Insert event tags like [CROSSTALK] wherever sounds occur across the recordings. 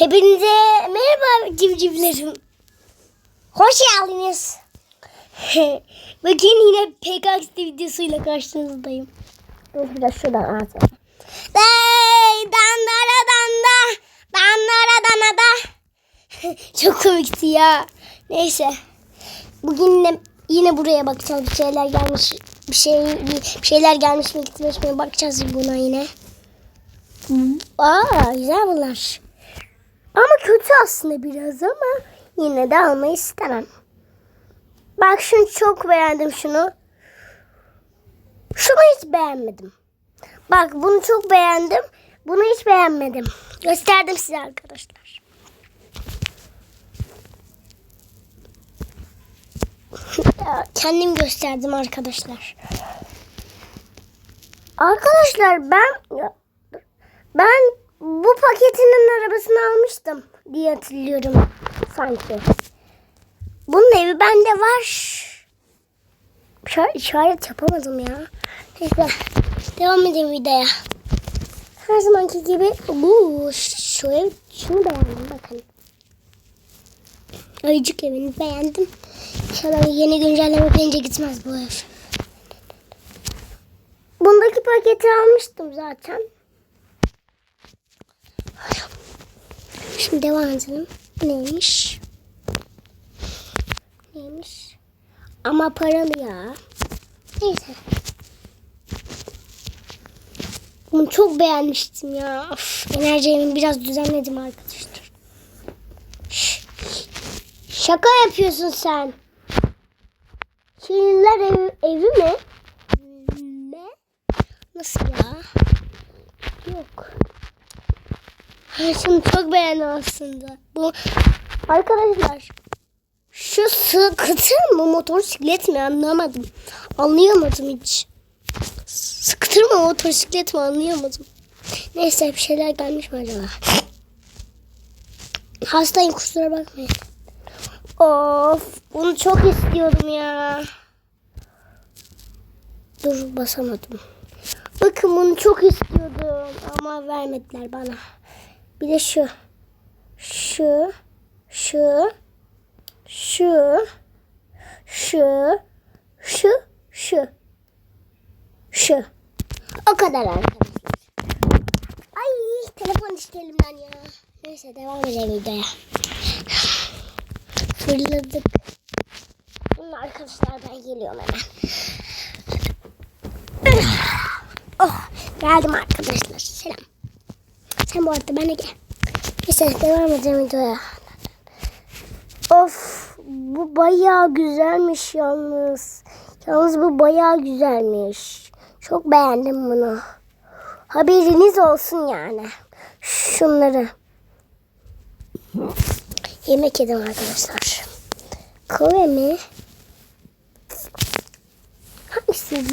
Hepinize merhaba civcivlerim. Hoş geldiniz. [LAUGHS] Bakın yine PKX videosuyla karşınızdayım. Dur biraz şuradan anlatayım. Dey dandara danda dandara danada. [LAUGHS] Çok komikti ya. Neyse. Bugün yine, yine buraya bakacağız. Bir şeyler gelmiş. Bir şey bir şeyler gelmiş mi gitmiş mi bakacağız buna yine. Aa güzel bunlar. Ama kötü aslında biraz ama yine de almayı istemem. Bak şunu çok beğendim şunu. Şunu hiç beğenmedim. Bak bunu çok beğendim. Bunu hiç beğenmedim. Gösterdim size arkadaşlar. [LAUGHS] Kendim gösterdim arkadaşlar. Arkadaşlar ben ben bu paketinin arabasını almıştım diye hatırlıyorum sanki. Bunun evi bende var. İşaret, işaret yapamadım ya. Neyse devam edelim videoya. Her zamanki gibi bu şu ev şunu beğendim bakın. Ayıcık evini beğendim. İnşallah yeni güncelleme gelince gitmez bu ev. Bundaki paketi almıştım zaten. Şimdi devam edelim. Neymiş? Neymiş? Ama paralı ya. Neyse. Bunu çok beğenmiştim ya. Of, enerjimi biraz düzenledim arkadaşlar. Şaka yapıyorsun sen. Şirinler evi, evi mi? Ne? Nasıl ya? Yok. Şunu çok beğendim aslında. Bu arkadaşlar şu sıkıtır mı motosiklet mi anlamadım. Anlayamadım hiç. Sıkıtır mı motosiklet mi anlayamadım. Neyse bir şeyler gelmiş mi acaba? Hastayım kusura bakmayın. Of bunu çok istiyordum ya. Dur basamadım. Bakın bunu çok istiyordum ama vermediler bana. Bir de şu. Şu. Şu. Şu. Şu. Şu. Şu. Şu. O kadar arkadaşlar. Ay telefon düştü elimden ya. Neyse devam edelim videoya. Fırladık. Bunun arkadaşlar ben geliyorum hemen. Oh geldim arkadaşlar. Selam. Sen bu arada bana gel. Neyse devam edelim videoya. Of bu bayağı güzelmiş yalnız. Yalnız bu bayağı güzelmiş. Çok beğendim bunu. Haberiniz olsun yani. Şunları. Yemek yedim arkadaşlar. Kahve mi? Hangisi?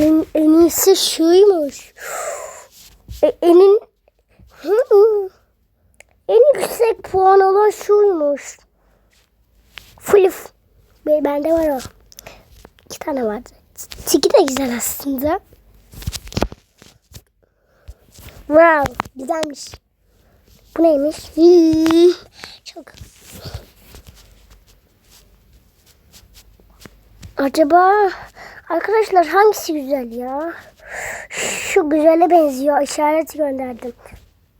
En, en iyisi şuymuş. E, enin en yüksek puan olan şuymuş. Flif. Be- Bende var o. İki tane vardı. Tiki de güzel aslında. Wow. Güzelmiş. Bu neymiş? Çok. Acaba arkadaşlar hangisi güzel ya? Şu güzele benziyor. İşaret gönderdim.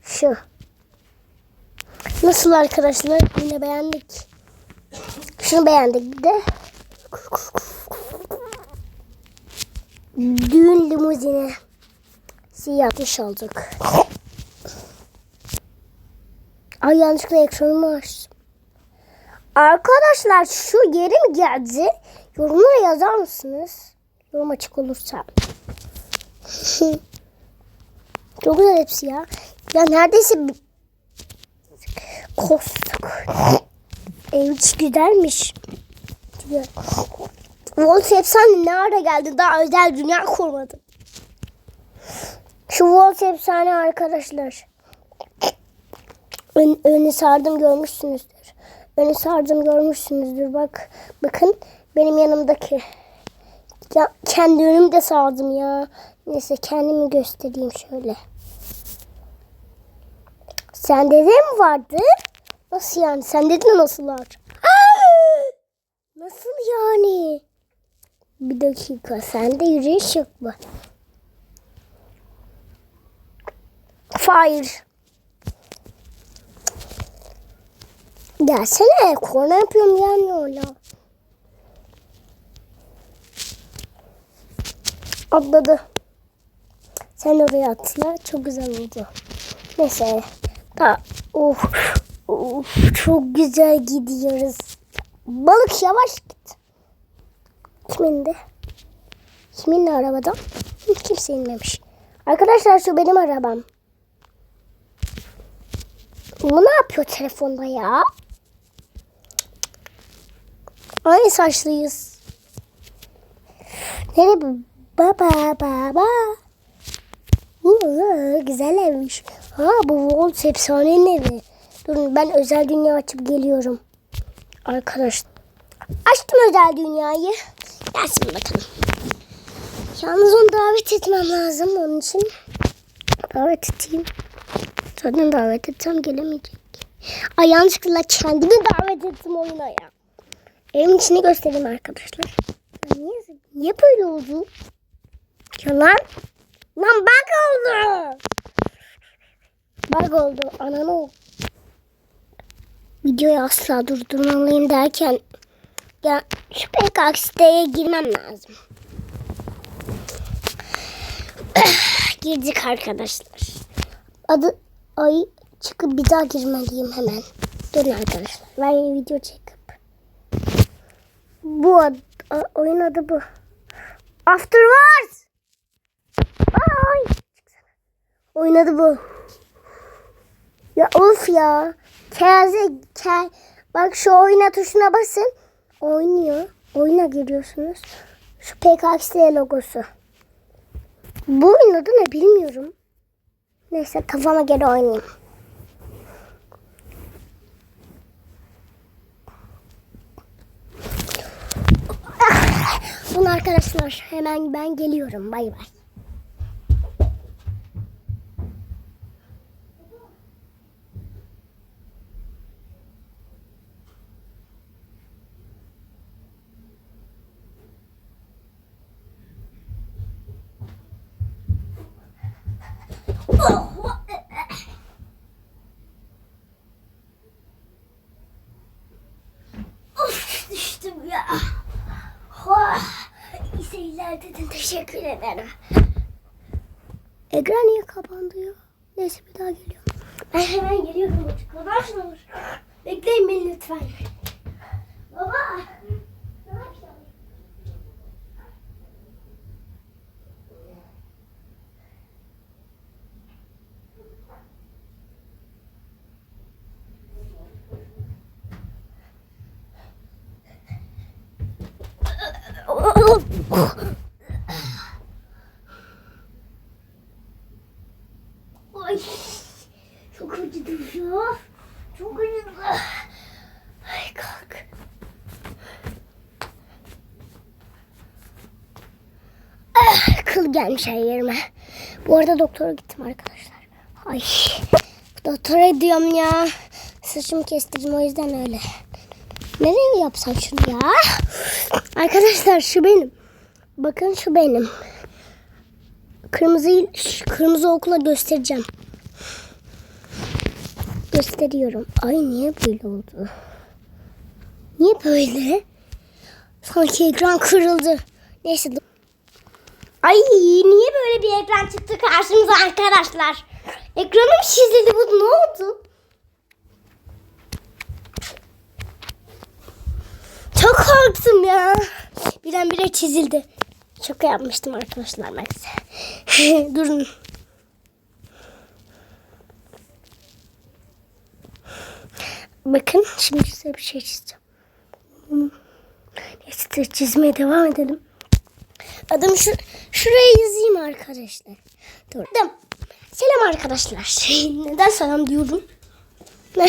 Şu. Nasıl arkadaşlar? Yine beğendik. Şunu beğendik bir de. Düğün limuzini. Yapmış olduk. Ay yanlışlıkla ekranımı açtım. Arkadaşlar şu yeri mi geldi? Yorumlara yazar mısınız? Yorum açık olursa. [LAUGHS] Çok güzel hepsi ya. Ya neredeyse kostuk. Ev hiç güzelmiş. Güzel. Wolf efsane ne ara geldi? Daha özel dünya kurmadım. Şu Wolf efsane arkadaşlar. Ön, önü sardım görmüşsünüzdür. Önü sardım görmüşsünüzdür. Bak bakın benim yanımdaki. Ya, kendi önümde sardım ya. Neyse kendimi göstereyim şöyle. Sende de mi vardı? Nasıl yani? Sende de nasıl var? [GASPS] Nasıl yani? Bir dakika. Sende yürüyüş yok mu? Fire. Gelsene. Korna yapıyorum yani orada. Atladı. Sen oraya atla. Çok güzel oldu. Neyse. Da, of, of, çok güzel gidiyoruz. Balık yavaş git. Kimin de? Kimin de arabadan? Hiç kimse inmemiş. Arkadaşlar şu benim arabam. Bu ne yapıyor telefonda ya? Aynı saçlıyız. Nereye? Baba baba. Uuu, güzel evmiş. Ha bu Volt efsanenin evi. Durun ben özel dünya açıp geliyorum. Arkadaşlar. Açtım özel dünyayı. Gelsin bakalım. Yalnız onu davet etmem lazım onun için. Davet edeyim. Zaten davet etsem gelemeyecek. Ay yanlışlıkla kendimi davet ettim oyuna ya. Evin içini göstereyim arkadaşlar. Niye, niye böyle oldu? Ya lan. Lan bug oldu. Bug oldu. Ananı o. Videoyu asla durdurmalıyım derken ya şu PKK siteye girmem lazım. [SIGHS] Girdik arkadaşlar. Adı ay çıkıp bir daha girmeliyim hemen. Durun arkadaşlar. Ben video çekip. Bu ad, oyun adı bu. After Wars. Ay. Oyun adı bu. Ya of ya. Keze, ke, bak şu oyna tuşuna basın. Oynuyor. Oyuna giriyorsunuz. Şu PKXD logosu. Bu oyun adı ne bilmiyorum. Neyse kafama göre oynayayım. Bunu arkadaşlar hemen ben geliyorum. Bay bay. Of düştüm ya. Oh, iyi seyirler dedim. Teşekkür ederim. Ekran niye kapandı ya? Neyse bir daha geliyorum. Ben hemen geliyorum arkadaşlar. Bekleyin beni lütfen. Baba. ne yapacağım? Ay, çok acıdı ya. Çok acıdı. Ay kalk. Ah, kıl gelmiş her yerime. Bu arada doktora gittim arkadaşlar. Ay, doktora diyorum ya. Saçımı kestirdim o yüzden öyle. Nereye yapsam şunu ya? Arkadaşlar şu benim. Bakın şu benim. Kırmızı kırmızı okula göstereceğim. Gösteriyorum. Ay niye böyle oldu? Niye böyle? Sanki ekran kırıldı. Neyse. Ay niye böyle bir ekran çıktı karşımıza arkadaşlar? Ekranım çizildi bu ne oldu? Çok korktum ya. Birdenbire çizildi. Şaka yapmıştım arkadaşlar ben size. [LAUGHS] Durun. Bakın şimdi size bir şey çizeceğim. Neyse çizmeye devam edelim. Adım şu, şuraya yazayım arkadaşlar. Dur. Adım. Selam arkadaşlar. [LAUGHS] Neden selam diyorum? Ne?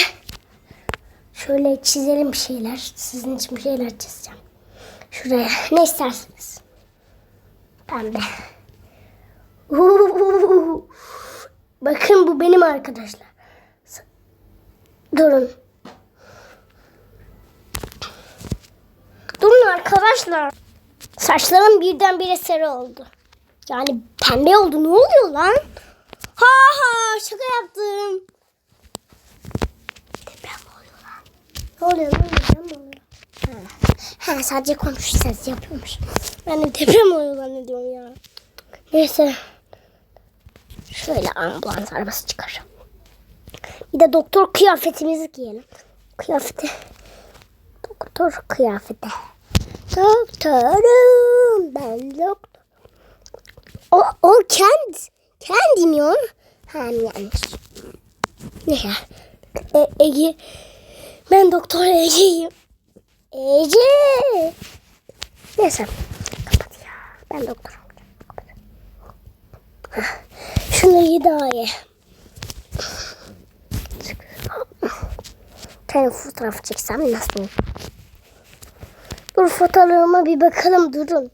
Şöyle çizelim bir şeyler. Sizin için bir şeyler çizeceğim. Şuraya ne isterseniz. Pembe. [LAUGHS] Bakın bu benim arkadaşlar. Durun. Durun arkadaşlar. Saçlarım birdenbire sarı oldu. Yani pembe oldu. Ne oluyor lan? Ha ha şaka yaptım. Deprem oluyor lan? Ne oluyor lan? Deprem oluyor? Ha. ha sadece ses yapıyormuş. Ben de deprem oluyor zannediyorum ya. Neyse. Şöyle ambulans arabası çıkar. Bir de doktor kıyafetimizi giyelim. Kıyafeti. Doktor kıyafeti. Doktorum ben doktor. O, o kendi. Kendim ya. Hem yanlış. Ne ya? E, Ege. Ben doktor Ege'yim. Ece. Neyse. Kapat ya. Ben doktorum. Şunu daha ye. Tane fotoğraf çeksem nasıl olur? Dur fotoğrafıma bir bakalım durun.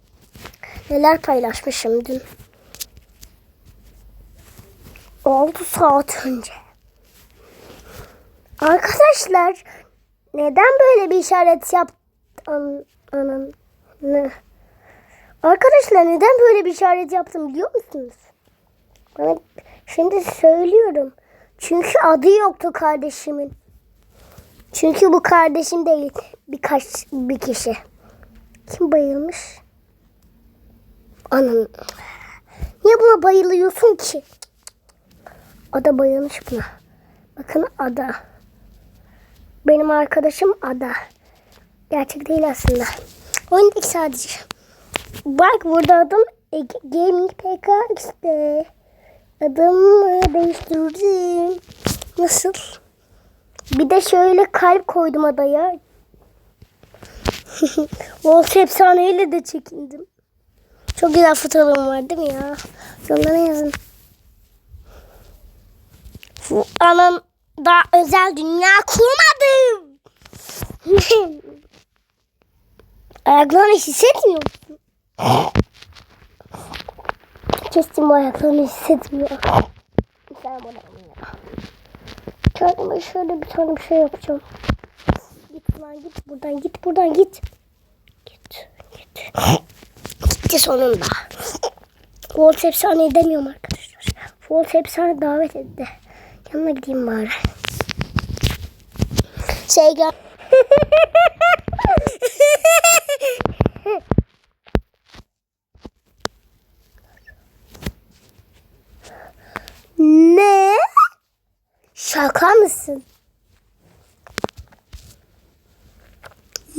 Neler paylaşmışım dün. 6 saat önce. Arkadaşlar neden böyle bir işaret yap an, anam ne? Arkadaşlar neden böyle bir işaret yaptım biliyor musunuz? Bana şimdi söylüyorum. Çünkü adı yoktu kardeşimin. Çünkü bu kardeşim değil. Birkaç bir kişi. Kim bayılmış? Anam. Niye buna bayılıyorsun ki? Ada bayılmış buna. Bakın Ada. Benim arkadaşım Ada. Gerçek değil aslında. Oyundaki sadece. Bak burada adım Ege Gaming PKX'de. Adımı değiştirdim. Nasıl? Bir de şöyle kalp koydum adaya. [LAUGHS] Volt efsaneyle de çekindim. Çok güzel fotoğrafım var değil mi ya? Yorumlara yazın. Anam daha özel dünya kurmadım. [LAUGHS] Ayaklarını hissetmiyor musun? [GASPS] Bu ayaklarını hissetmiyor. [GASPS] Sen bana Kendime şöyle bir tane bir şey yapacağım. Lan git buradan git buradan git. Git git. Gitti sonunda. Volt efsane demiyorum arkadaşlar. Volt efsane davet etti. Yanına gideyim bari. Şey gel. [LAUGHS] ne? Şaka mısın?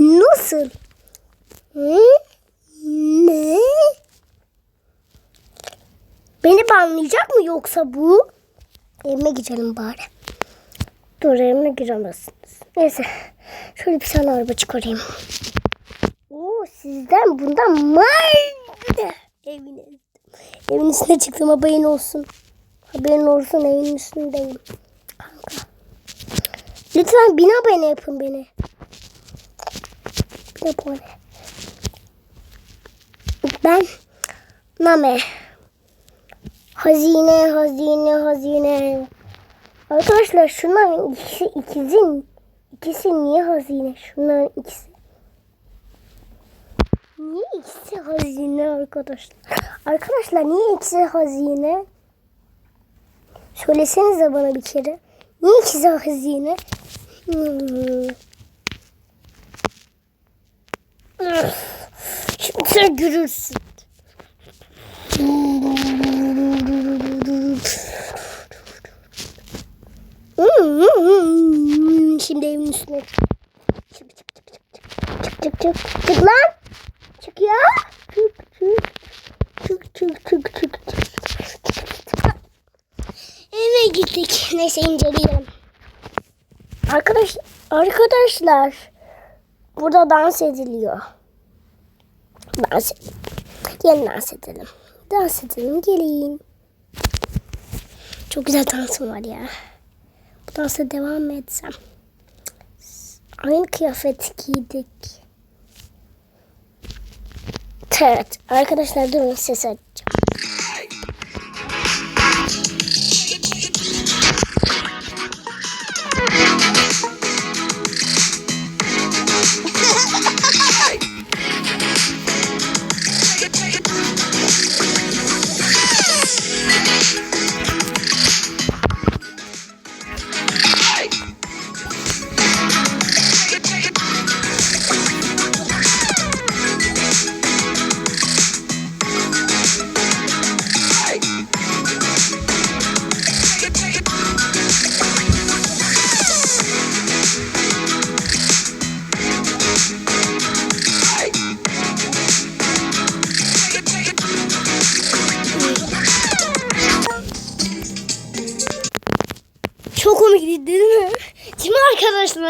Nasıl? Ne? Beni banlayacak mı yoksa bu? Evime girelim bari. Dur evime giremezsiniz. Neyse. Şöyle bir tane araba çıkarayım. Oo sizden bundan var. Evine. Evin üstüne çıktım haberin olsun. Haberin olsun evin üstündeyim. Kanka. Lütfen bin abone yapın beni. Bin abone. Ben Name. Hazine, hazine, hazine. Arkadaşlar şunların ikisi ikizin. İkisi niye hazine? Şunların ikisi. Niye ikisi hazine arkadaşlar? Arkadaşlar niye ikisi hazine? Söylesenize bana bir kere. Niye ikisi hazine? Hmm. Şimdi sen görürsün. Şimdi evin üstüne. Çık çık çık çık. Çık çık çık. Çık lan. Çık ya. Çık çık. Çık çık çık çık. çık. Eve gittik. Neyse inceleyelim. Arkadaş, arkadaşlar burada dans ediliyor dans gelin dans edelim dans edelim gelin çok güzel dansım var ya bu dansa devam mı etsem? Aynı kıyafet giydik. Evet. Arkadaşlar durun ses açacağım.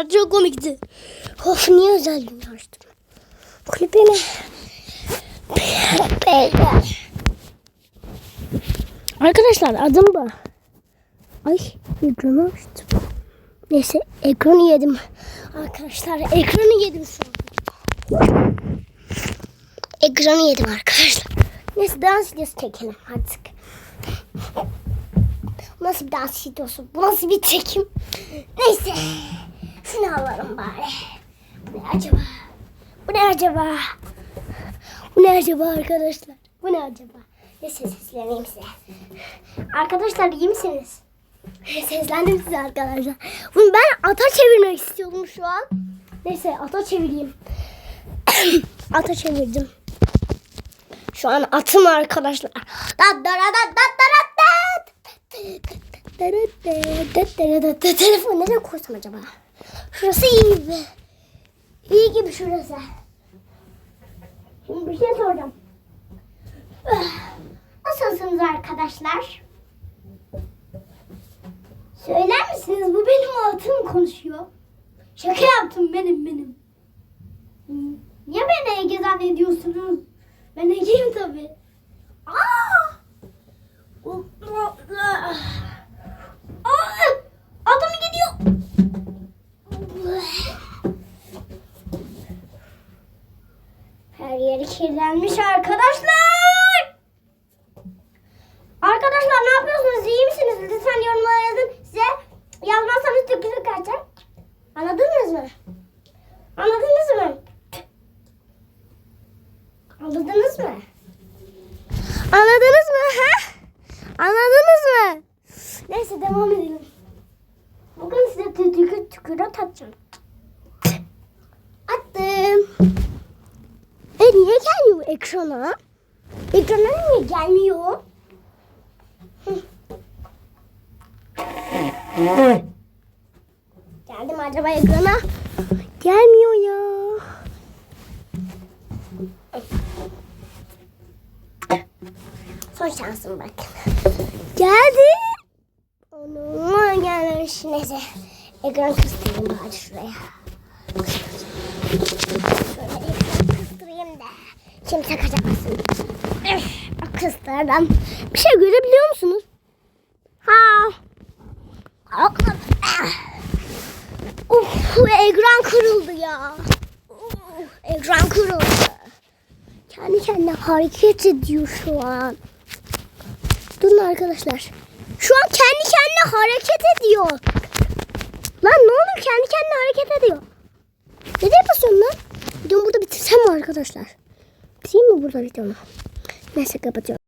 Arkadaşlar? Çok komikti. Of niye özelliğini açtım? Kulübeme. Beyler. Arkadaşlar adım bu. Ay ekranı açtım. Neyse ekranı yedim. Arkadaşlar ekranı yedim an. Ekranı yedim arkadaşlar. Neyse dans videosu çekelim artık. Nasıl bir dans videosu? Bu nasıl bir çekim? Neyse. Şunu alalım bari. Bu ne acaba? Bu ne acaba? Bu ne acaba arkadaşlar? Bu ne acaba? Neyse sesleneyim size. Arkadaşlar iyi misiniz? Seslendim size arkadaşlar. Bunu ben ata çevirmek istiyordum şu an. Neyse ata çevireyim. [COUGHS] ata çevirdim. Şu an atım arkadaşlar. Dat da da dat dat da dat dat. Telefon nereye koysam acaba? Şurası iyi gibi. İyi gibi şurası. Şimdi bir şey soracağım. Nasılsınız arkadaşlar? Söyler misiniz? Bu benim atım konuşuyor. Şaka yaptım benim benim. Niye beni Ege zannediyorsunuz? Ben Ege'yim tabii. Aa! Aa! Adam gidiyor. Her yeri kirlenmiş arkadaşlar. Arkadaşlar ne yapıyorsunuz? İyi misiniz? Lütfen yorumlara yazın. Size yazmazsanız tükürük kaçacak. Anladınız mı? Anladınız mı? Anladınız mı? Anladınız mı? Ha? Anladınız mı? Neyse devam edelim. Bugün size tükürük atacağım. Attım. E niye gelmiyor ekrana? Ekrana niye gelmiyor? Geldim acaba ekrana? Gelmiyor ya. Son şansım bak. Geldi. Onu gelmemiş. Neyse. Ekran kıstırayım bari şuraya. Şöyle ekran kıstırayım Kıstırdım. Bir şey görebiliyor musunuz? Ha. Uf, ekran kırıldı ya. Uf, ekran kırıldı. Kendi kendine hareket ediyor şu an. Durun arkadaşlar. Şu an kendi kendine hareket ediyor. Lan ne oluyor? Kendi kendine hareket ediyor. Nereye basıyorsun lan? Videomu burada bitirsem mi arkadaşlar? Bitireyim mi burada videomu? Neyse kapatıyorum.